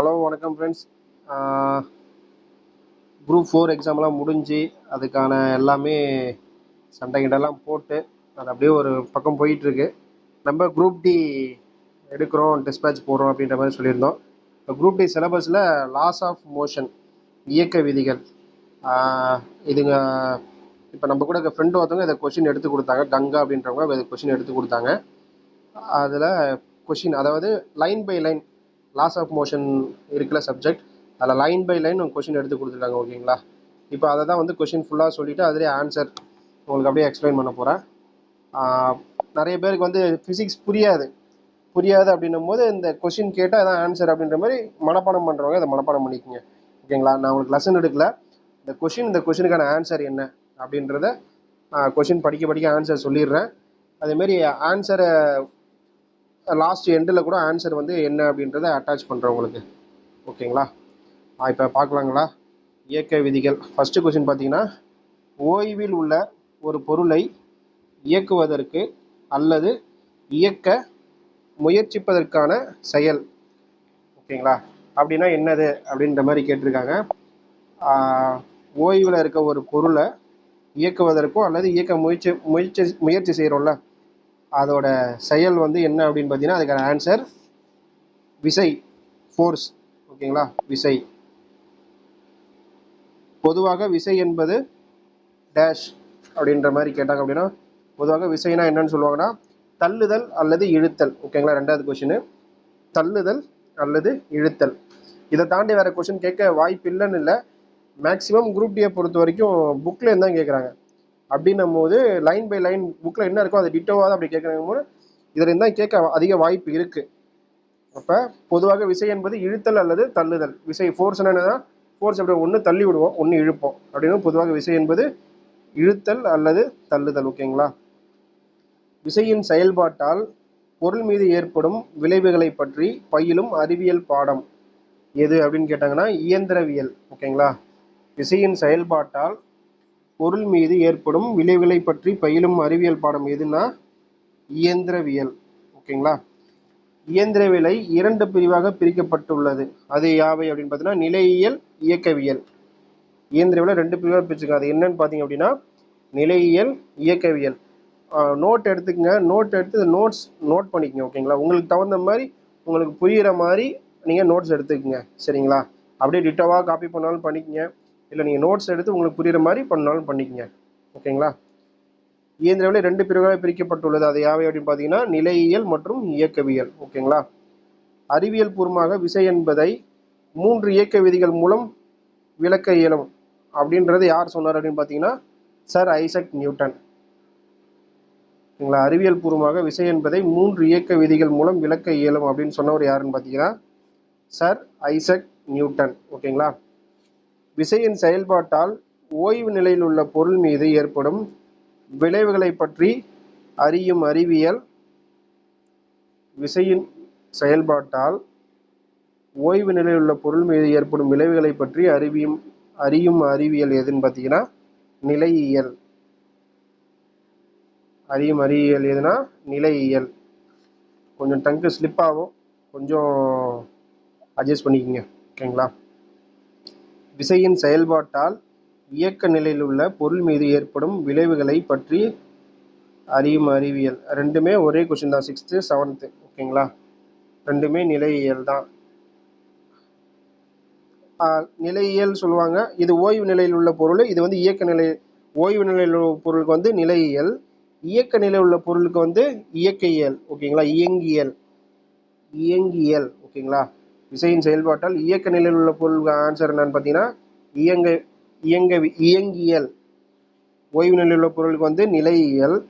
Hello வணக்கம் friends group four எக்ஸாம்லாம் முடிஞ்சு அதுக்கான எல்லாமே சண்டை கிண்டெல்லாம் போட்டு அது அப்படியே ஒரு பக்கம் போயிட்டுருக்கு. நம்ம குரூப் டி எடுக்கிறோம் டிஸ்பேட்ச் போடுறோம் அப்படின்ற மாதிரி சொல்லியிருந்தோம். இப்போ குரூப் டி சிலபஸில் லாஸ் ஆஃப் மோஷன் இயக்க விதிகள். இதுங்க இப்போ நம்ம கூட ஃப்ரெண்டு ஒருத்தவங்க இதை கொஷின் எடுத்து கொடுத்தாங்க. கங்கா அப்படின்றவங்க இதை கொஷின் எடுத்து கொடுத்தாங்க. அதில் கொஷின் அதாவது line by line laws of motion இருக்கிற சப்ஜெக்ட் அதில் லைன் பை லைன் கொஷின் எடுத்து கொடுத்துருக்காங்க ஓகேங்களா இப்போ அதை தான் வந்து கொஷின் ஃபுல்லாக சொல்லிவிட்டு அதிலே ஆன்சர் உங்களுக்கு அப்படியே எக்ஸ்பிளைன் பண்ண போகிறேன் நிறைய பேருக்கு வந்து ஃபிசிக்ஸ் புரியாது. புரியாது அப்படின்னும் போது இந்த கொஷின் கேட்டால் அதான் ஆன்சர் அப்படின்ற மாதிரி மனப்பாடம் பண்ணுறவங்க இதை மனப்பாடம் பண்ணிக்கோங்க ஓகேங்களா நான் உங்களுக்கு லெசன் எடுக்கல. இந்த கொஷின் இந்த கொஷினுக்கான ஆன்சர் என்ன அப்படின்றத கொஷின் படிக்க படிக்க ஆன்சர் சொல்லிடுறேன். அதேமாரி ஆன்சரை லாஸ்ட் எண்டில் கூட ஆன்சர் வந்து என்ன அப்படின்றத அட்டாச் பண்ணுறேன் உங்களுக்கு ஓகேங்களா இப்போ பார்க்கலாங்களா? இயக்க விதிகள். ஃபஸ்ட்டு கொஸ்டின் பார்த்தீங்கன்னா ஓய்வில் உள்ள ஒரு பொருளை இயக்குவதற்கு அல்லது இயக்க முயற்சிப்பதற்கான செயல். ஓகேங்களா அப்படின்னா என்னது? அப்படின்ற மாதிரி கேட்டிருக்காங்க. ஓய்வில் இருக்க ஒரு பொருளை இயக்குவதற்கோ அல்லது இயக்க முயற்சி முயற்சி முயற்சி செய்கிறோம்ல அதோட செயல் வந்து என்ன அப்படின்னு பார்த்தீங்கன்னா அதுக்கான ஆன்சர் விசை ஃபோர்ஸ் ஓகேங்களா? விசை. பொதுவாக விசை என்பது டேஷ் அப்படின்ற மாதிரி கேட்டாங்க அப்படின்னா பொதுவாக விசைனா என்னன்னு சொல்லுவாங்கன்னா தள்ளுதல் அல்லது இழுத்தல். ஓகேங்களா? ரெண்டாவது கொஷின் தள்ளுதல் அல்லது இழுத்தல். இதை தாண்டி வேற கொஷின் கேட்க வாய்ப்பு இல்லைன்னு இல்லை மேக்ஸிமம் குரூப் டியை பொறுத்த வரைக்கும் புக்லேருந்து தான் கேட்குறாங்க அப்படின்னும் போது லைன் பை லைன் புக்கில் என்ன இருக்கோ அதை டிட்டோவாக தான் அப்படி கேட்கணும் போது இதில் இருந்தால் கேட்க அதிக வாய்ப்பு இருக்குது அப்போ பொதுவாக விசை என்பது இழுத்தல் அல்லது தள்ளுதல். விசை ஃபோர்ஸ் என்னன்னா ஃபோர்ஸ் அப்படி ஒன்று தள்ளி விடுவோம் ஒன்று இழுப்போம். அப்படின்னு பொதுவாக விசை என்பது இழுத்தல் அல்லது தள்ளுதல் ஓகேங்களா விசையின் செயல்பாட்டால் பொருள் மீது ஏற்படும் விளைவுகளை பற்றி பயிலும் அறிவியல் பாடம். எது அப்படின்னு கேட்டாங்கன்னா இயந்திரவியல் ஓகேங்களா விசையின் செயல்பாட்டால் பொருள் மீது ஏற்படும் விளைவுகளை பற்றி பயிலும் அறிவியல் பாடம் எதுனா இயந்திரவியல். ஓகேங்களா? இயந்திரவியலை இரண்டு பிரிவாக பிரிக்கப்பட்டுள்ளது. அது யாவை அப்படின்னு பார்த்தீங்கன்னா நிலையியல் இயக்கவியல். இயந்திரவியலை ரெண்டு பிரிவாக பிரிச்சுருக்காங்க. அது என்னன்னு பார்த்தீங்க அப்படின்னா நிலையியல் இயக்கவியல். நோட் எடுத்துக்கங்க. நோட் எடுத்து நோட்ஸ் நோட் பண்ணிக்கங்க ஓகேங்களா? உங்களுக்கு தகுந்த மாதிரி உங்களுக்கு புரிகிற மாதிரி நீங்கள் நோட்ஸ் எடுத்துக்கங்க. சரிங்களா? அப்படியே டிட்டோவாக காப்பி பண்ணாலும் பண்ணிக்கங்க. இல்லை நீங்கள் நோட்ஸ் எடுத்து உங்களுக்கு புரிகிற மாதிரி பண்ணாலும் பண்ணிக்கங்க. ஓகேங்களா? இயந்திரவியல் ரெண்டு பிரிவுகளாக பிரிக்கப்பட்டுள்ளது. அது யாவை அப்படின்னு பார்த்தீங்கன்னா நிலையியல் மற்றும் இயக்கவியல். ஓகேங்களா? அறிவியல் பூர்வமாக விசை என்பதை மூன்று இயக்க விதிகள் மூலம் விளக்க இயலும். அப்படின்றது யார் சொன்னார் அப்படின்னு பார்த்தீங்கன்னா சர் ஐசக் நியூட்டன் ஓகேங்களா? அறிவியல் பூர்வமாக விசை என்பதை மூன்று இயக்க விதிகள் மூலம் விளக்க இயலும் அப்படின்னு சொன்னவர் யாருன்னு பார்த்தீங்கன்னா சர் ஐசக் நியூட்டன் ஓகேங்களா? விசையின் செயல்பாட்டால் ஓய்வு நிலையில் உள்ள பொருள் மீது ஏற்படும் விளைவுகளை பற்றி அறியும் அறிவியல் விசையின் செயல்பாட்டால் ஓய்வு நிலையில் உள்ள பொருள் மீது ஏற்படும் விளைவுகளை பற்றி அறிவியும் அறியும் அறிவியல் எதுன்னு பார்த்தீங்கன்னா நிலையியல். அறியும் அறிவியல் எதுனா நிலையியல். கொஞ்சம் டங்கு ஸ்லிப் ஆகும். கொஞ்சம் அட்ஜஸ்ட் பண்ணிக்கோங்க. ஓகேங்களா? விசையின் செயல்பாட்டால் இயக்க நிலையில் உள்ள பொருள் மீது ஏற்படும் விளைவுகளை பற்றி அறியும் அறிவியல். ரெண்டுமே ஒரே கொஷின் தான். சிக்ஸ்த்து செவன்த்து ஓகேங்களா? ரெண்டுமே நிலையியல் தான். நிலையியல் சொல்லுவாங்க. இது ஓய்வு நிலையில் உள்ள பொருள். இது வந்து இயக்க நிலை ஓய்வு நிலையில் உள்ள பொருளுக்கு வந்து நிலையியல். இயக்க நிலையில் உள்ள பொருளுக்கு வந்து இயக்கியல் ஓகேங்களா? இயங்கியல். இயங்கியல். ஓகேங்களா? விசையின் செயல்பாட்டால் இயக்க நிலையில் உள்ள பொருளுக்கு ஆன்சர் என்னன்னு பார்த்தீங்கன்னா இயங்க இயங்க இயங்கியல். ஓய்வு நிலையில் உள்ள பொருளுக்கு வந்து நிலையியல்.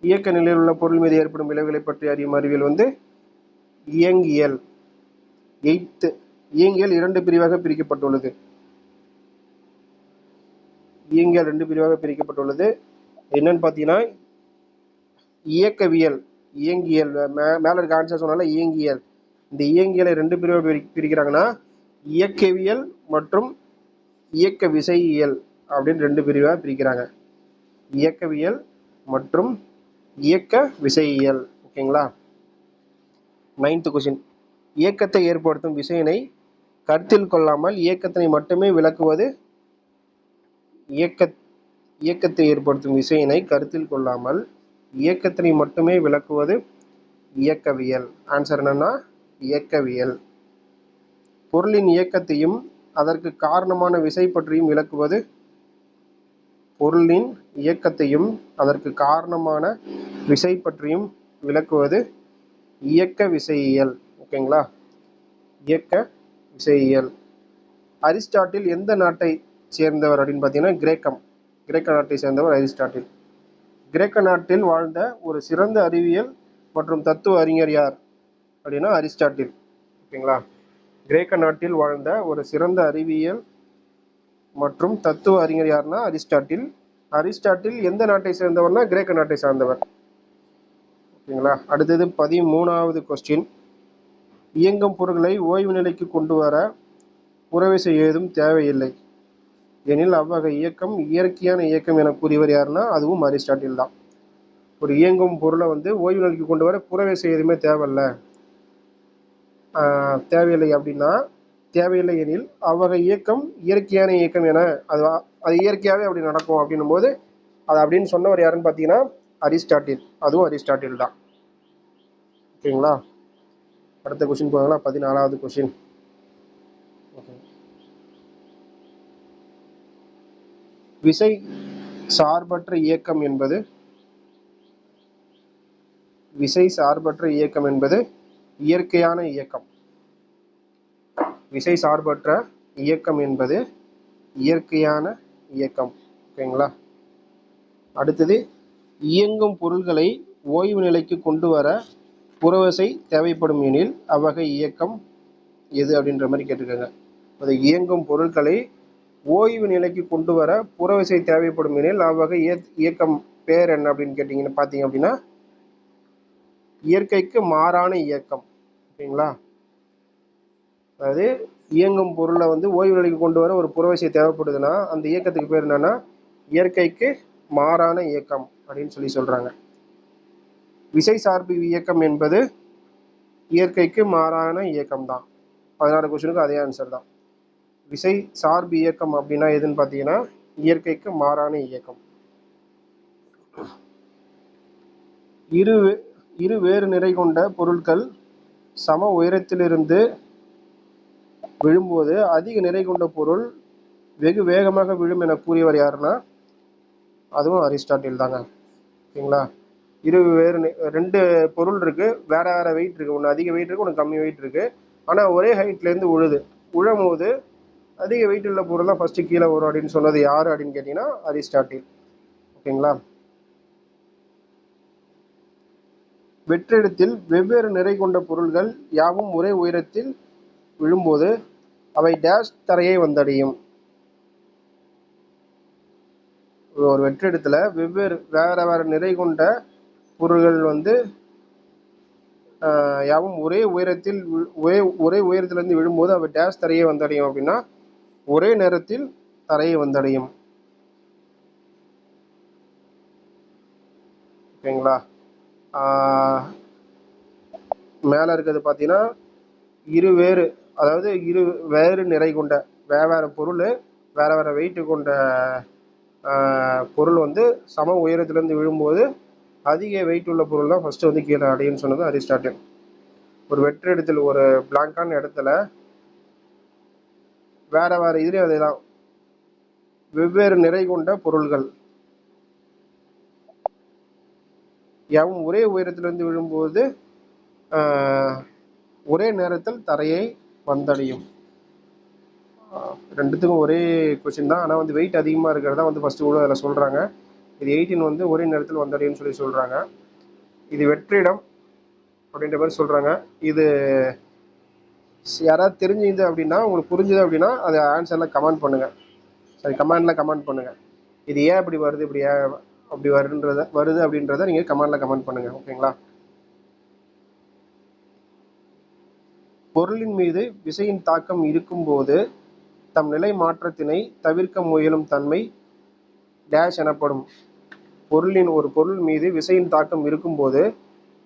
இயக்க நிலையில் உள்ள பொருள் மீது ஏற்படும் விளைவுகளை பற்றி அறியும் அறிவியல் வந்து இயங்கியல். எய்த்து இயங்கியல் இரண்டு பிரிவாக பிரிக்கப்பட்டுள்ளது. இயங்கியல் ரெண்டு பிரிவாக பிரிக்கப்பட்டுள்ளது. என்னன்னு பார்த்தீங்கன்னா இயக்கவியல் இயங்கியல். மே மேலே இருக்க ஆன்சர் சொன்னால இயங்கியல். இந்த இயங்கியலை ரெண்டு பிரிவாக பிரி பிரிக்கிறாங்கன்னா இயக்கவியல் மற்றும் இயக்க விசையியல் அப்படின்னு ரெண்டு பிரிவாக பிரிக்கிறாங்க. இயக்கவியல் மற்றும் இயக்க விசையியல் ஓகேங்களா? நைன்த்து கொஷின் இயக்கத்தை ஏற்படுத்தும் விசையினை கருத்தில் கொள்ளாமல் இயக்கத்தினை மட்டுமே விளக்குவது இயக்க இயக்கத்தை ஏற்படுத்தும் விசையினை கருத்தில் கொள்ளாமல் இயக்கத்தினை மட்டுமே விளக்குவது இயக்கவியல். ஆன்சர் என்னன்னா இயக்கவியல். பொருளின் இயக்கத்தையும் அதற்கு காரணமான விசை பற்றியும் விளக்குவது பொருளின் இயக்கத்தையும் அதற்கு காரணமான விசை பற்றியும் விளக்குவது இயக்க விசையியல் ஓகேங்களா? இயக்க விசையியல். அரிஸ்டாட்டில் எந்த நாட்டை சேர்ந்தவர் அப்படின்னு பார்த்தீங்கன்னா கிரேக்கம். கிரேக்க நாட்டை சேர்ந்தவர் அரிஸ்டாட்டில். கிரேக்க நாட்டில் வாழ்ந்த ஒரு சிறந்த அறிவியல் மற்றும் தத்துவ அறிஞர் யார் அப்படின்னா அரிஸ்டாட்டில். ஓகேங்களா? கிரேக்க நாட்டில் வாழ்ந்த ஒரு சிறந்த அறிவியல் மற்றும் தத்துவ அறிஞர் யாருன்னா அரிஸ்டாட்டில். அரிஸ்டாட்டில் எந்த நாட்டை சேர்ந்தவர்னா கிரேக்க நாட்டை சார்ந்தவர்? ஓகேங்களா? அடுத்தது பதிமூணாவது கொஸ்டின் இயங்கும் பொருட்களை ஓய்வு நிலைக்கு கொண்டு வர புறவிசை ஏதும் தேவையில்லை. எனில் அவ்வகை இயக்கம் இயற்கையான இயக்கம் என கூறியவர் யாருன்னா அதுவும் அரிஸ்டாட்டில் தான். ஒரு இயங்கும் பொருளை வந்து ஓய்வு நிலைக்கு கொண்டு வர புறவிசை எதுவுமே தேவையில்ல. தேவையில்லை அப்படின்னா தேவையில்லை எனில் அவ்வகை இயக்கம் இயற்கையான இயக்கம் என அது அது இயற்கையாகவே அப்படி நடக்கும் அப்படின்னும் போது அது அப்படின்னு சொன்னவர் யாருன்னு பார்த்தீங்கன்னா அரிஸ்டாட்டில். அதுவும் அரிஸ்டாட்டில் தான். ஓகேங்களா? அடுத்த கொஷின் போவாங்களா பதினாலாவது கொஷின் விசை சார்பற்ற இயக்கம் என்பது விசை சார்பற்ற இயக்கம் என்பது இயற்கையான இயக்கம். விசை சார்பற்ற இயக்கம் என்பது இயற்கையான இயக்கம். ஓகேங்களா? அடுத்தது இயங்கும் பொருள்களை ஓய்வு நிலைக்கு கொண்டு வர புறவசை தேவைப்படும் எனில் அவ்வகை இயக்கம் எது அப்படின்ற மாதிரி கேட்டிருக்காங்க. அது இயங்கும் பொருட்களை ஓய்வு நிலைக்கு கொண்டு வர புறவிசை தேவைப்படும் எனில் அவ்வகை இயக்கம் பேர் என்ன அப்படின்னு கேட்டிங்கன்னு பார்த்தீங்க அப்படின்னா இயற்கைக்கு மாறான இயக்கம். ஓகேங்களா அதாவது இயங்கும் பொருளை வந்து ஓய்வு நிலைக்கு கொண்டு வர ஒரு புறவிசை தேவைப்படுதுன்னா அந்த இயக்கத்துக்கு பேர் என்னன்னா இயற்கைக்கு மாறான இயக்கம் அப்படின்னு சொல்லி சொல்றாங்க. விசை சார்பு இயக்கம் என்பது இயற்கைக்கு மாறான இயக்கம் தான் பதினாறு கொஸ்டினுக்கு அதே ஆன்சர் தான். விசை சார்பு இயக்கம் அப்படின்னா எதுன்னு பார்த்தீங்கன்னா இயற்கைக்கு மாறான இயக்கம். இரு இரு வேறு நிறை கொண்ட பொருட்கள் சம உயரத்திலிருந்து விழும்போது அதிக நிறை கொண்ட பொருள் வெகு வேகமாக விழும் என கூறியவர் யாருன்னா அதுவும் அரிஸ்டாட்டில் தாங்க. ஓகேங்களா? இரு வேறு ரெண்டு பொருள் இருக்கு. வேற வேற வெயிட் இருக்கு. ஒன்று அதிக வெயிட் இருக்கு ஒன்று கம்மி வெயிட் இருக்கு. ஆனால் ஒரே ஹைட்லேருந்து உழுது. உழும் போது அதிக வெயிட் உள்ள பொருள் தான் ஃபர்ஸ்ட் கீழே வரும் அப்படின்னு சொன்னது யார் அப்படின்னு கேட்டீங்கன்னா அரிஸ்டாட்டில். ஓகேங்களா? வெற்றிடத்தில் வெவ்வேறு நிறை கொண்ட பொருள்கள் யாவும் ஒரே உயரத்தில் விழும்போது அவை டேஷ் தரையை வந்தடையும். ஒரு வெற்றிடத்தில் வெவ்வேறு வேற வேற நிறை கொண்ட பொருள்கள் வந்து யாவும் ஒரே உயரத்தில் ஒரே ஒரே உயரத்திலிருந்து விழும்போது அவை டேஷ் தரையை வந்தடையும் அப்படின்னா ஒரே நேரத்தில் தரையை வந்தடையும். ஓகேங்களா? மேலே இருக்கிறது பார்த்தீங்கன்னா இரு வேறு அதாவது இரு வேறு நிறை கொண்ட வேற வேறு பொருள் வேறு வேறு வெயிட்டு கொண்ட பொருள் வந்து சம உயரத்துலேருந்து விழும்போது அதிக வெயிட் உள்ள பொருள் தான் ஃபஸ்ட்டு வந்து கீழே அடையும்னு சொன்னது அரிஸ்டாட்டில். ஒரு வெற்றிடத்தில் ஒரு பிளாங்கான இடத்துல வேறு வேறு இதுலேயும் அதே தான் வெவ்வேறு நிறை கொண்ட பொருள்கள். யாவும் ஒரே உயரத்திலிருந்து விழும்போது ஒரே நேரத்தில் தரையை வந்தடையும். ரெண்டுத்துக்கும் ஒரே கொஸ்டின் தான். ஆனால் வந்து வெயிட் அதிகமாக இருக்கிறதா வந்து ஃபஸ்ட்டு கூட அதில் சொல்கிறாங்க இது எயிட்டின் வந்து ஒரே நேரத்தில் வந்தடையும்னு சொல்லி சொல்கிறாங்க இது வெற்றிடம் அப்படின்ற மாதிரி சொல்கிறாங்க இது யாராவது தெரிஞ்சுது அப்படின்னா உங்களுக்கு புரிஞ்சுது அப்படின்னா அது ஆன்சரில் கமெண்ட் பண்ணுங்கள் சரி கமெண்டில் கமெண்ட் பண்ணுங்கள் இது ஏன் இப்படி வருது? இப்படி ஏன் அப்படி வருன்றத வருது அப்படின்றத நீங்கள் கமெண்டில் கமெண்ட் பண்ணுங்கள் ஓகேங்களா பொருளின் மீது விசையின் தாக்கம் இருக்கும்போது தம் நிலை மாற்றத்தினை தவிர்க்க முயலும் தன்மை டேஷ் எனப்படும். பொருளின் ஒரு பொருள் மீது விசையின் தாக்கம் இருக்கும்போது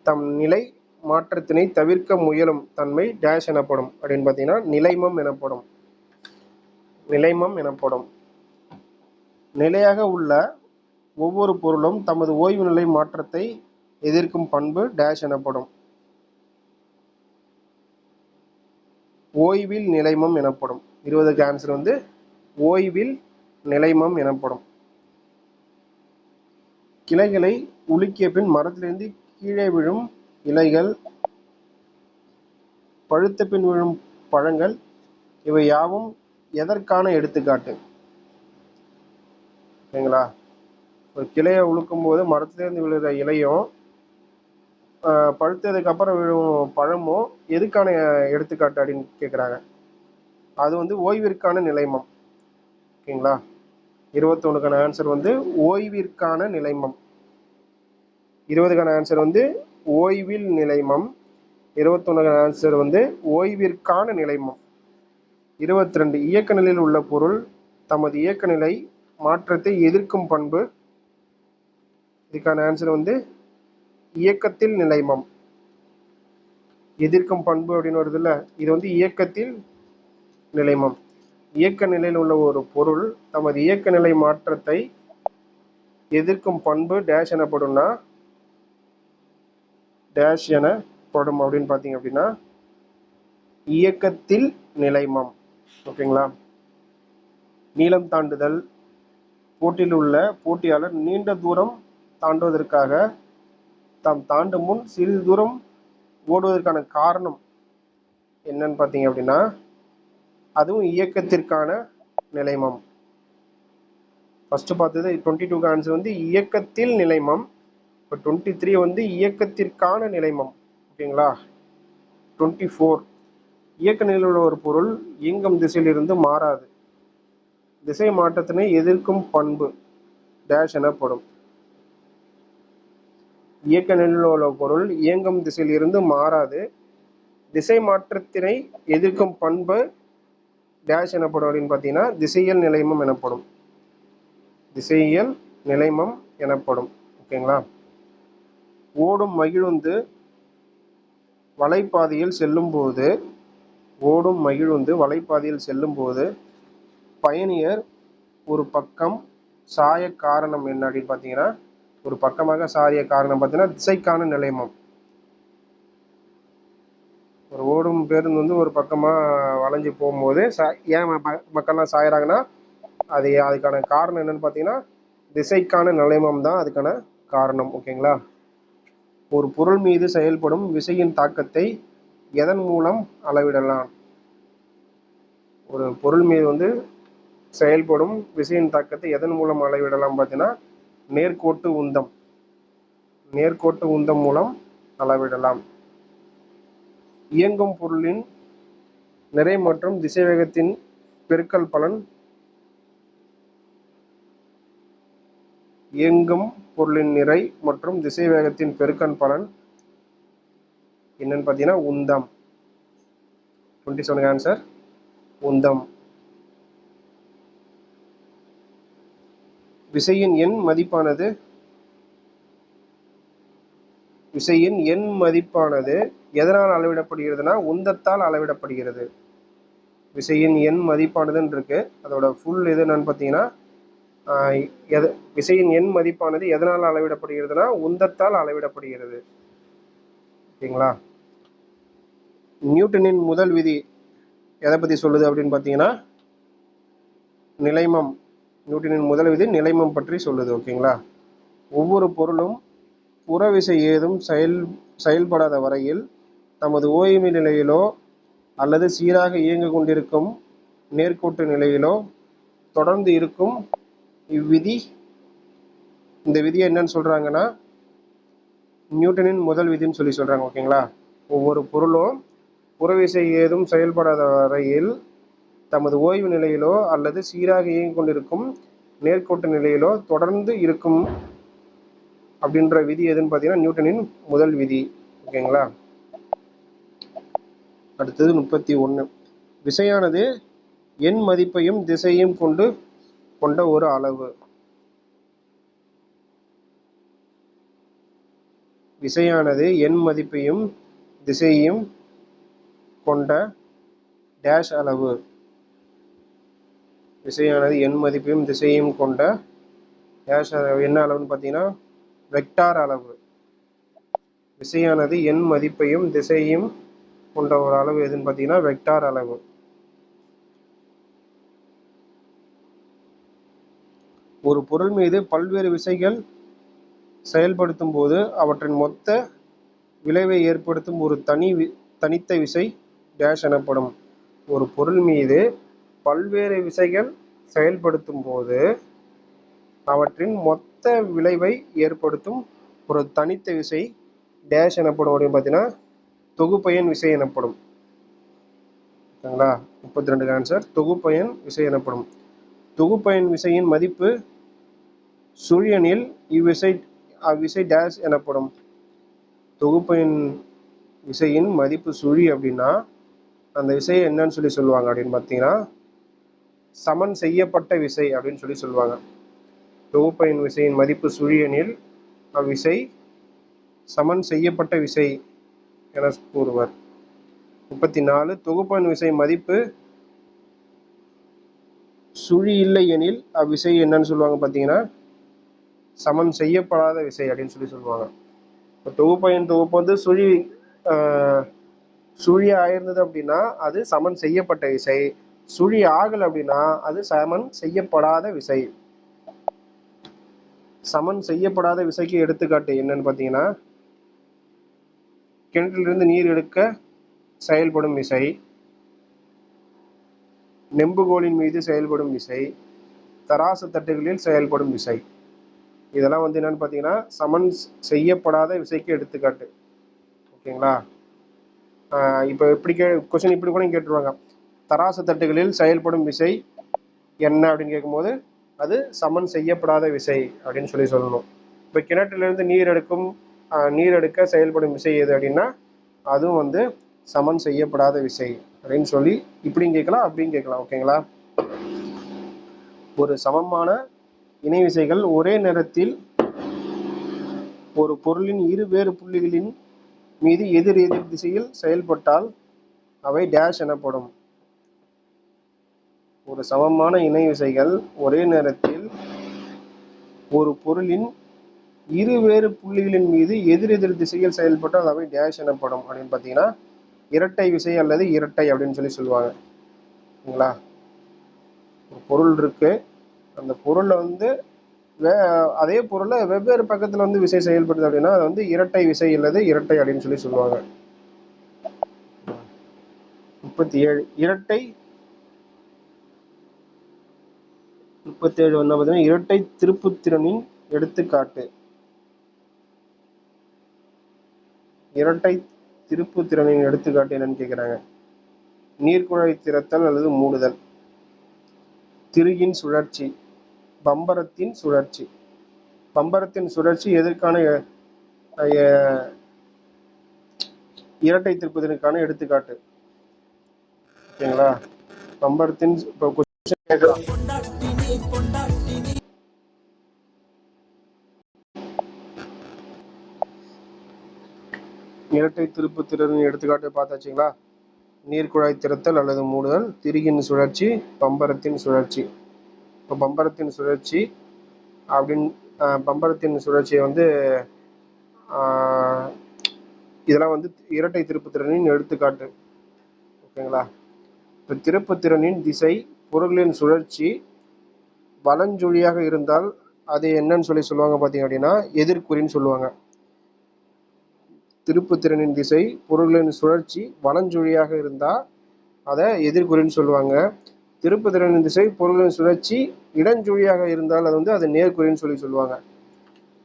தம் நிலை மாற்றத்தினை தவிர்க்க முயலும் தன்மை டேஷ் எனப்படும். அப்படின்னு பார்த்தீங்கன்னா நிலைமம் எனப்படும். நிலைமம் எனப்படும். நிலையாக உள்ள ஒவ்வொரு பொருளும் தமது ஓய்வு நிலை மாற்றத்தை எதிர்க்கும் பண்பு டேஷ் எனப்படும். ஓய்வில் நிலைமம் எனப்படும். இருபதுக்கு ஆன்சர் வந்து ஓய்வில் நிலைமம் எனப்படும். கிளைகளை உலுக்கிய பின் மரத்திலிருந்து கீழே விழும் இலைகள் பழுத்த பின் விழும் பழங்கள் இவை யாவும் எதற்கான எடுத்துக்காட்டு? ஓகேங்களா ஒரு கிளையை உழுக்கும் போது மரத்துலேருந்து விழுகிற இலையும் பழுத்ததுக்கப்புறம் பழுத்ததுக்கு அப்புறம் விழும் பழமும் எதுக்கான எடுத்துக்காட்டு அப்படின்னு கேட்குறாங்க அது வந்து ஓய்விற்கான நிலைமம். ஓகேங்களா? இருபத்தொன்றுக்கான ஆன்சர் வந்து ஓய்விற்கான நிலைமம். இருபதுக்கான ஆன்சர் வந்து ஓய்வில் நிலைமம். இருபத்தொன்னுக்கான ஆன்சர் வந்து ஓய்விற்கான நிலைமம். இருபத்தி ரெண்டு இயக்க நிலையில் உள்ள பொருள் தமது இயக்க நிலை மாற்றத்தை எதிர்க்கும் பண்பு இதுக்கான ஆன்சர் வந்து இயக்கத்தில் நிலைமம். எதிர்க்கும் பண்பு அப்படின்னு வருதுல்ல இது வந்து இயக்கத்தில் நிலைமம். இயக்க நிலையில் உள்ள ஒரு பொருள் தமது இயக்க நிலை மாற்றத்தை எதிர்க்கும் பண்பு டேஷ் எனப்படும்னா டேஷ் எனப்படும் அப்படின்னு பார்த்தீங்க அப்படின்னா இயக்கத்தில் நிலைமம். ஓகேங்களா நீளம் தாண்டுதல் போட்டியில் உள்ள போட்டியாளர் நீண்ட தூரம் தாண்டுவதற்காக தாம் தாண்டும் முன் சிறிது தூரம் ஓடுவதற்கான காரணம் என்னன்னு பார்த்தீங்க அப்படின்னா அதுவும் இயக்கத்திற்கான நிலைமம். ஃபர்ஸ்ட் பார்த்தது டுவெண்ட்டி டூ ஆன்சர் வந்து இயக்கத்தில் நிலைமம். இப்போ டுவெண்ட்டி த்ரீ வந்து இயக்கத்திற்கான நிலைமம். ஓகேங்களா? டுவெண்ட்டி ஃபோர் இயக்க நிலையில் உள்ள ஒரு பொருள் இயங்கும் திசையிலிருந்து மாறாது. திசை மாற்றத்தினை எதிர்க்கும் பண்பு டேஷ் எனப்படும். இயக்க நிலையில் உள்ள பொருள் இயங்கும் திசையிலிருந்து மாறாது. திசை மாற்றத்தினை எதிர்க்கும் பண்பு டேஷ் எனப்படும் அப்படின்னு பார்த்தீங்கன்னா திசையியல் நிலைமம் எனப்படும். திசையியல் நிலைமம் எனப்படும். ஓகேங்களா ஓடும் மகிழுந்து வலைப்பாதையில் செல்லும்போது ஓடும் மகிழுந்து வலைப்பாதையில் செல்லும்போது பயணியர் ஒரு பக்கம் சாய காரணம் என்ன அப்படின்னு பார்த்தீங்கன்னா ஒரு பக்கமாக சாரிய காரணம் பார்த்தீங்கன்னா திசைக்கான நிலைமம். ஒரு ஓடும் பேருந்து வந்து ஒரு பக்கமாக வளைஞ்சு போகும்போது சா ஏன் மக்கள்லாம் சாயிறாங்கன்னா அது அதுக்கான காரணம் என்னன்னு பார்த்தீங்கன்னா திசைக்கான நிலைமம் தான் அதுக்கான காரணம் ஓகேங்களா? ஒரு பொருள் மீது செயல்படும் விசையின் தாக்கத்தை எதன் மூலம் அளவிடலாம்? ஒரு பொருள் மீது வந்து செயல்படும் விசையின் தாக்கத்தை எதன் மூலம் அளவிடலாம் பார்த்தீங்கன்னா நேர்கோட்டு உந்தம். நேர்கோட்டு உந்தம் மூலம் அளவிடலாம். இயங்கும் பொருளின் நிறை மற்றும் திசைவேகத்தின் பெருக்கல் பலன் இயங்கும் பொருளின் நிறை மற்றும் திசைவேகத்தின் பெருக்கல் பலன் என்னன்னு பார்த்தீங்கன்னா உந்தம். டுவெண்ட்டி செவன் ஆன்சர் உந்தம். விசையின் எண் மதிப்பானது. விசையின் எண் மதிப்பானது எதனால் அளவிடப்படுகிறதுனா உந்தத்தால் அளவிடப்படுகிறது. விசையின் எண் மதிப்பானதுன்னு இருக்கு. அதோட ஃபுல் இது என்னன்னு பார்த்தீங்கன்னா எது விசையின் எண் மதிப்பானது எதனால் அளவிடப்படுகிறதுனா உந்தத்தால் அளவிடப்படுகிறது. ஓகேங்களா? நியூட்டனின் முதல் விதி எதை பற்றி சொல்லுது அப்படின்னு பார்த்தீங்கன்னா நிலைமம். நியூட்டனின் முதல் விதி நிலைமம் பற்றி சொல்லுது ஓகேங்களா? ஒவ்வொரு பொருளும் புறவிசை ஏதும் செயல் செயல்படாத வரையில் தமது ஓய்வு நிலையிலோ அல்லது சீராக இயங்கிக் கொண்டிருக்கும் நேர்கோட்டு நிலையிலோ தொடர்ந்து இருக்கும் இவ்விதி. இந்த விதியை என்னன்னு சொல்கிறாங்கன்னா நியூட்டனின் முதல் விதின்னு சொல்லி சொல்கிறாங்க ஓகேங்களா? ஒவ்வொரு பொருளும் புறவிசை ஏதும் செயல்படாத வரையில் தமது ஓய்வு நிலையிலோ அல்லது சீராக இயங்கிக் கொண்டிருக்கும் நேர்கோட்டு நிலையிலோ தொடர்ந்து இருக்கும் அப்படின்ற விதி எதுன்னு பார்த்தீங்கன்னா நியூட்டனின் முதல் விதி. ஓகேங்களா? அடுத்தது முப்பத்தி ஒன்று விசையானது எண் மதிப்பையும் திசையையும் கொண்டு கொண்ட ஒரு அளவு. விசையானது எண் மதிப்பையும் திசையையும் கொண்ட டேஷ் அளவு. விசையானது எண் மதிப்பையும் திசையையும் கொண்ட டேஷ் என்ன அளவுன்னு பார்த்தீங்கன்னா வெக்டார் அளவு. விசையானது எண் மதிப்பையும் திசையையும் கொண்ட ஒரு அளவு எதுன்னு பார்த்தீங்கன்னா வெக்டார் அளவு. ஒரு பொருள் மீது பல்வேறு விசைகள் செயல்படுத்தும் போது அவற்றின் மொத்த விளைவை ஏற்படுத்தும் ஒரு தனி தனித்த விசை டேஷ் எனப்படும். ஒரு பொருள் மீது பல்வேறு விசைகள் செயல்படுத்தும் போது அவற்றின் மொத்த விளைவை ஏற்படுத்தும் ஒரு தனித்த விசை டேஷ் எனப்படும் அப்படின்னு பார்த்தீங்கன்னா தொகுப்பயன் விசை எனப்படும். ஓகேங்களா முப்பத்தி ரெண்டுக்கு ஆன்சர் தொகுப்பயன் விசை எனப்படும். தொகுப்பயன் விசையின் மதிப்பு சுழியனில் இவ்விசை அவ்விசை டேஷ் எனப்படும். தொகுப்பயன் விசையின் மதிப்பு சுழி அப்படின்னா அந்த விசையை என்னன்னு சொல்லி சொல்லுவாங்க அப்படின்னு பார்த்தீங்கன்னா சமன் செய்யப்பட்ட விசை அப்படின்னு சொல்லி சொல்லுவாங்க. தொகுப்பயன் விசையின் மதிப்பு சுழியனில் அவ்விசை சமன் செய்யப்பட்ட விசை என கூறுவர். முப்பத்தி நாலு தொகுப்பயன் விசை மதிப்பு சுழி இல்லை எனில் அவ்விசை என்னன்னு சொல்லுவாங்க பார்த்தீங்கன்னா சமன் செய்யப்படாத விசை அப்படின்னு சொல்லி சொல்லுவாங்க. இப்போ தொகுப்பயன் தொகுப்பு வந்து சுழி ஆஹ், சுழி ஆயிருந்தது அப்படின்னா அது சமன் செய்யப்பட்ட விசை. சுழி ஆகல அப்படின்னா அது சமன் செய்யப்படாத விசை. சமன் செய்யப்படாத விசைக்கு எடுத்துக்காட்டு என்னன்னு பார்த்தீங்கன்னா கிணற்றிலிருந்து நீர் எடுக்க செயல்படும் விசை நெம்புகோலின் மீது செயல்படும் விசை தராசு தட்டுகளில் செயல்படும் விசை. இதெல்லாம் வந்து என்னன்னு பார்த்தீங்கன்னா சமன் செய்யப்படாத விசைக்கு எடுத்துக்காட்டு. ஓகேங்களா? இப்போ எப்படி கே கொஸ்டின் இப்படி கூட கேட்டுருவாங்க. தராசு தட்டுகளில் செயல்படும் விசை என்ன அப்படின்னு கேட்கும்போது அது சமன் செய்யப்படாத விசை அப்படின்னு சொல்லி சொல்லணும். இப்போ கிணற்றிலிருந்து நீர் எடுக்கும் நீர் எடுக்க செயல்படும் விசை எது அப்படின்னா அதுவும் வந்து சமன் செய்யப்படாத விசை அப்படின்னு சொல்லி இப்படியும் கேட்கலாம் அப்படியும் கேட்கலாம். ஓகேங்களா ஒரு சமமான இணை விசைகள் ஒரே நேரத்தில் ஒரு பொருளின் இரு வேறு புள்ளிகளின் மீது எதிர் எதிர் திசையில் செயல்பட்டால் அவை டேஷ் எனப்படும். ஒரு சமமான இணை விசைகள் ஒரே நேரத்தில் ஒரு பொருளின் இரு வேறு புள்ளிகளின் மீது எதிர் எதிர் திசையில் செயல்பட்டால் அவை டேஷ் எனப்படும். அப்படின்னு பார்த்தீங்கன்னா இரட்டை விசை அல்லது இரட்டை அப்படின்னு சொல்லி சொல்லுவாங்க. சரிங்களா? ஒரு பொருள் இருக்கு. அந்த பொருள்ல வந்து வே அதே பொருளை வெவ்வேறு பக்கத்தில் வந்து விசை செயல்படுது அப்படின்னா அது வந்து இரட்டை விசை அல்லது இரட்டை அப்படின்னு சொல்லி சொல்லுவாங்க. முப்பத்தி ஏழு. இரட்டை முப்பத்தி ஏழு வந்து பார்த்தீங்கன்னா இரட்டை திருப்புத்திறனின் எடுத்துக்காட்டு. இரட்டை திருப்புத்திறனின் எடுத்துக்காட்டு என்னன்னு கேட்குறாங்க நீர்க்குழாய் திறத்தல் அல்லது மூடுதல். திருகின் சுழற்சி பம்பரத்தின் சுழற்சி. பம்பரத்தின் சுழற்சி எதற்கான இரட்டை திருப்பதற்கான எடுத்துக்காட்டு. ஓகேங்களா? பம்பரத்தின் இப்போ இரட்டை திருப்பு இரட்டை திருப்புத்திறனின் எடுத்துக்காட்டு பார்த்தாச்சுங்களா? நீர்க்குழாய் திறத்தல் அல்லது மூடுதல் திருகின் சுழற்சி பம்பரத்தின் சுழற்சி. இப்போ பம்பரத்தின் சுழற்சி அப்படின்னு பம்பரத்தின் சுழற்சியை வந்து இதெல்லாம் வந்து இரட்டை திருப்புத்திறனின் எடுத்துக்காட்டு. ஓகேங்களா? இப்போ திருப்புத்திறனின் திசை பொருள்களின் சுழற்சி வலஞ்சுழியாக இருந்தால் அது என்னன்னு சொல்லி சொல்லுவாங்க பார்த்தீங்க அப்படின்னா எதிர்குறின்னு சொல்லுவாங்க. திருப்புத்திறனின் திசை பொருள்களின் சுழற்சி வலஞ்சுழியாக இருந்தால் அதை எதிர்குறின்னு சொல்லுவாங்க. திருப்புத்திறனின் திசை பொருள்களின் சுழற்சி இடஞ்சுழியாக இருந்தால் அது வந்து அது நேர்குறின்னு சொல்லி சொல்லுவாங்க.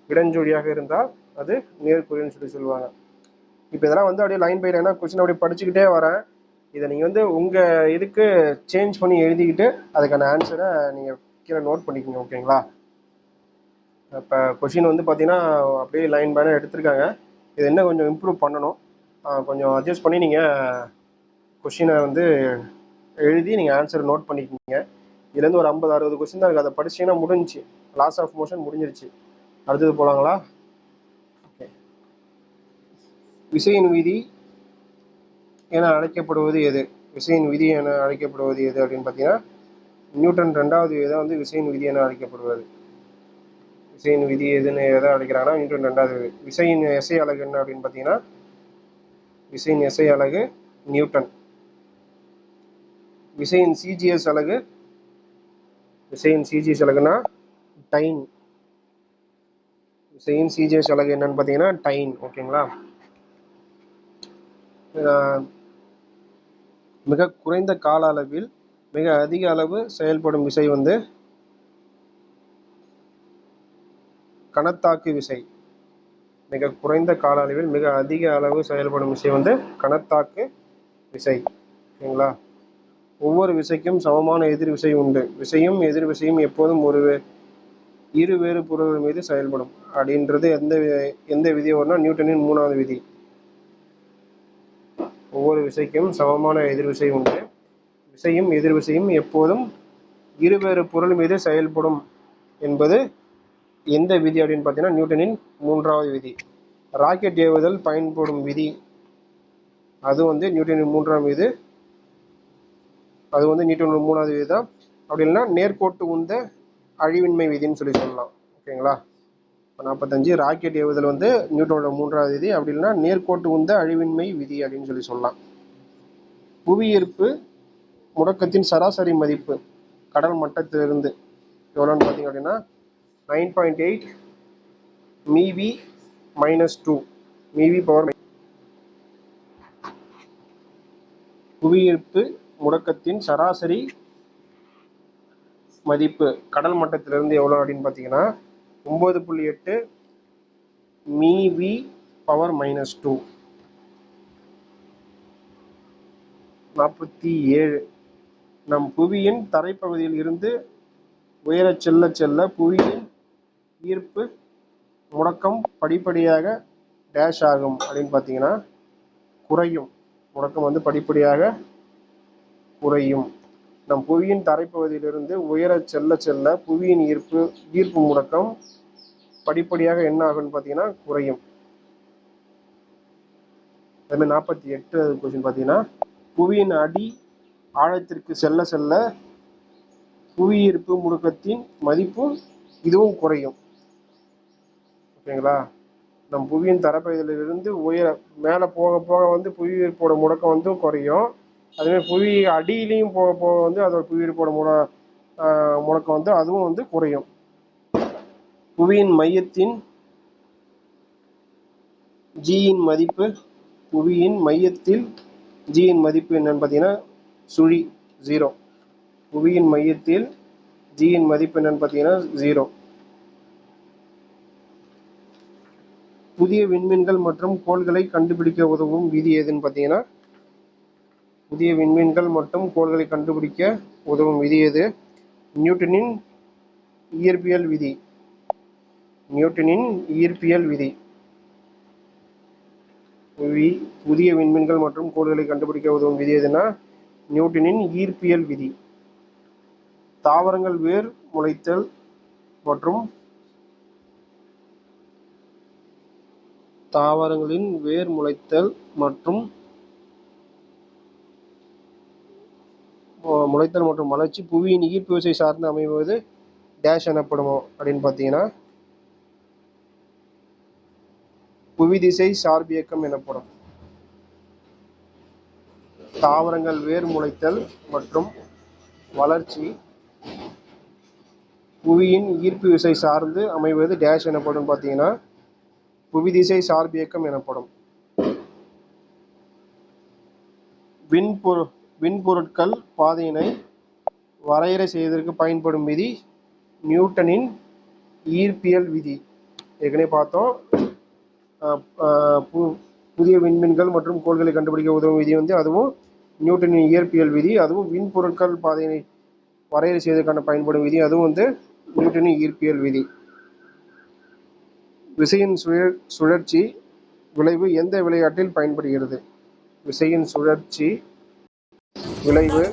இடஞ்சுழியாக இருந்தால் அது நேர்குறின்னு சொல்லி சொல்லுவாங்க. இப்போ இதெல்லாம் வந்து அப்படியே லைன் பை லைனாக கொஸ்டின் அப்படியே படிச்சுக்கிட்டே வரேன். இதை நீங்கள் வந்து உங்கள் இதுக்கு சேஞ்ச் பண்ணி எழுதிக்கிட்டு அதுக்கான ஆன்சரை நீங்கள் கீழே நோட் பண்ணிக்கோங்க ஓகேங்களா இப்போ கொஷின் வந்து பார்த்தீங்கன்னா அப்படியே லைன் பை எடுத்திருக்காங்க. இது என்ன கொஞ்சம் இம்ப்ரூவ் பண்ணணும். கொஞ்சம் அட்ஜஸ்ட் பண்ணி நீங்கள் கொஷினை வந்து எழுதி நீங்கள் ஆன்சர் நோட் பண்ணிக்கிங்க. இதுலேருந்து ஒரு ஐம்பது அறுபது கொஸ்டின் தான் இருக்குது அதை படிச்சீங்கன்னா முடிஞ்சுச்சு. லாஸ் ஆஃப் மோஷன் முடிஞ்சிருச்சு. அடுத்தது போகலாங்களா ஓகே விசையின் வீதி என அழைக்கப்படுவது எது? விசையின் விதி என அழைக்கப்படுவது எது அப்படின்னு பார்த்தீங்கன்னா நியூட்டன் ரெண்டாவது விதி தான் வந்து விசையின் விதி என அழைக்கப்படுவது. விசையின் விதி எதுன்னு எதை அழைக்கிறாங்கன்னா நியூட்டன் ரெண்டாவது விதி. விசையின் எசை அழகு என்ன அப்படின்னு பார்த்தீங்கன்னா விசையின் எஸ்ஐ அலகு நியூட்டன். விசையின் சிஜிஎஸ் அலகு விசையின் சிஜிஎஸ் அழகுனா டைன். விசையின் சிஜிஎஸ் அலகு என்னன்னு பார்த்தீங்கன்னா டைன் ஓகேங்களா? மிக குறைந்த கால அளவில் மிக அதிக அளவு செயல்படும் விசை வந்து கணத்தாக்கு விசை. மிக குறைந்த கால அளவில் மிக அதிக அளவு செயல்படும் விசை வந்து கணத்தாக்கு விசை. ஓகேங்களா ஒவ்வொரு விசைக்கும் சமமான எதிர் விசை உண்டு. விசையும் எதிர் விசையும் எப்போதும் ஒரு இரு வேறு பொருள்கள் மீது செயல்படும். அப்படின்றது எந்த வி- எந்த விதி வரும்னா நியூட்டனின் மூணாவது விதி. ஒவ்வொரு விசைக்கும் சமமான எதிர்விசை உண்டு. விசையும் எதிர்விசையும் எப்போதும் இருவேறு பொருள் மீது செயல்படும் என்பது எந்த விதி அப்படின்னு பார்த்தீங்கன்னா நியூட்டனின் மூன்றாவது விதி. ராக்கெட் ஏவுதல் பயன்படும் விதி. அது வந்து நியூட்டனின் மூன்றாம் விதி. அது வந்து நியூட்டனின் மூணாவது விதி தான். அப்படி இல்லைன்னா நேர்கோட்டு உந்த அழிவின்மை விதின்னு சொல்லி சொல்லலாம். ஓகேங்களா? நாற்பத்தஞ்சு ராக்கெட் ஏவுதல் வந்து நியூட்டனோட மூன்றாவது விதி அப்படி இல்லைன்னா நேர்கோட்டு உந்த அழிவின்மை விதி அப்படின்னு சொல்லி சொல்லலாம். புவியீர்ப்பு முடக்கத்தின் சராசரி மதிப்பு கடல் மட்டத்திலிருந்து எவ்வளோன்னு பார்த்தீங்க அப்படின்னா nine point eight m v minus two m v power புவியீர்ப்பு முடக்கத்தின் சராசரி மதிப்பு கடல் மட்டத்திலிருந்து எவ்வளோ அப்படின்னு பார்த்தீங்கன்னா ஒம்பது புள்ளி எட்டு மீவி பவர் மைனஸ் டூ நாற்பத்தி ஏழு. நம் புவியின் தரைப்பகுதியில் இருந்து உயரச் செல்ல செல்ல புவியின் ஈர்ப்பு முடக்கம் படிப்படியாக டேஷ் ஆகும் அப்படின்னு பார்த்தீங்கன்னா குறையும். முடக்கம் வந்து படிப்படியாக குறையும். நம் புவியின் தரைப்பகுதியிலிருந்து உயர செல்ல செல்ல புவியின் ஈர்ப்பு ஈர்ப்பு முடக்கம் படிப்படியாக என்ன ஆகும்னு பார்த்தீங்கன்னா குறையும். அதுமாதிரி நாற்பத்தி எட்டு கொஸ்டின் பார்த்தீங்கன்னா புவியின் அடி ஆழத்திற்கு செல்ல செல்ல புவியீர்ப்பு முடுக்கத்தின் மதிப்பும் இதுவும் குறையும். ஓகேங்களா? நம் புவியின் தரப்பகுதியிலிருந்து உயர மேலே போக போக வந்து புவியீர்ப்போட முடக்கம் வந்து குறையும். அதுவே புவி அடியிலையும் போக போக வந்து அதோட புவியீர்ப்போட முட ஆஹ் முடக்கம் வந்து அதுவும் வந்து குறையும். புவியின் மையத்தின் ஜியின் மதிப்பு புவியின் மையத்தில் ஜியின் மதிப்பு என்னன்னு பார்த்தீங்கன்னா சுழி ஜீரோ புவியின் மையத்தில் ஜியின் மதிப்பு என்னன்னு பார்த்தீங்கன்னா ஜீரோ புதிய விண்மீன்கள் மற்றும் கோள்களை கண்டுபிடிக்க உதவும் விதி எதுன்னு பார்த்தீங்கன்னா புதிய விண்மீன்கள் மற்றும் கோள்களை கண்டுபிடிக்க உதவும் விதி எது? நியூட்டனின் இயற்பியல் விதி. நியூட்டனின் ஈர்ப்பியல் விதி. புதிய விண்மீன்கள் மற்றும் கோள்களை கண்டுபிடிக்க உதவும் விதி எதுனா? நியூட்டனின் ஈர்ப்பியல் விதி. தாவரங்கள் வேர் முளைத்தல் மற்றும் தாவரங்களின் வேர் முளைத்தல் மற்றும் முளைத்தல் மற்றும் வளர்ச்சி புவியின் ஈர்ப்பு விசை சார்ந்து அமைவது டேஷ் எனப்படுமோ அப்படின்னு பார்த்தீங்கன்னா புவி திசை சார்பியக்கம் எனப்படும். தாவரங்கள் வேர் முளைத்தல் மற்றும் வளர்ச்சி புவியின் ஈர்ப்பு விசை சார்ந்து அமைவது டேஷ் எனப்படும் பார்த்தீங்கன்னா புவி திசை சார்பியக்கம் எனப்படும். விண்பொரு விண்பொருட்கள் பாதையினை வரையறை செய்வதற்கு பயன்படும் விதி நியூட்டனின் ஈர்ப்பியல் விதி. ஏற்கனவே பார்த்தோம். பு- புதிய விண்மீன்கள் மற்றும் கோள்களை கண்டுபிடிக்க உதவும் விதி வந்து அதுவும் நியூட்டனின் இயற்பியல் விதி. அதுவும் விண்பொருட்கள் பாதையினை வரையறை செய்வதற்கான பயன்படும் விதி. அதுவும் வந்து நியூட்டனின் ஈர்ப்பியல் விதி. விசையின் சுழற் சுழற்சி விளைவு எந்த விளையாட்டில் பயன்படுகிறது? விசையின் சுழற்சி விளைவு.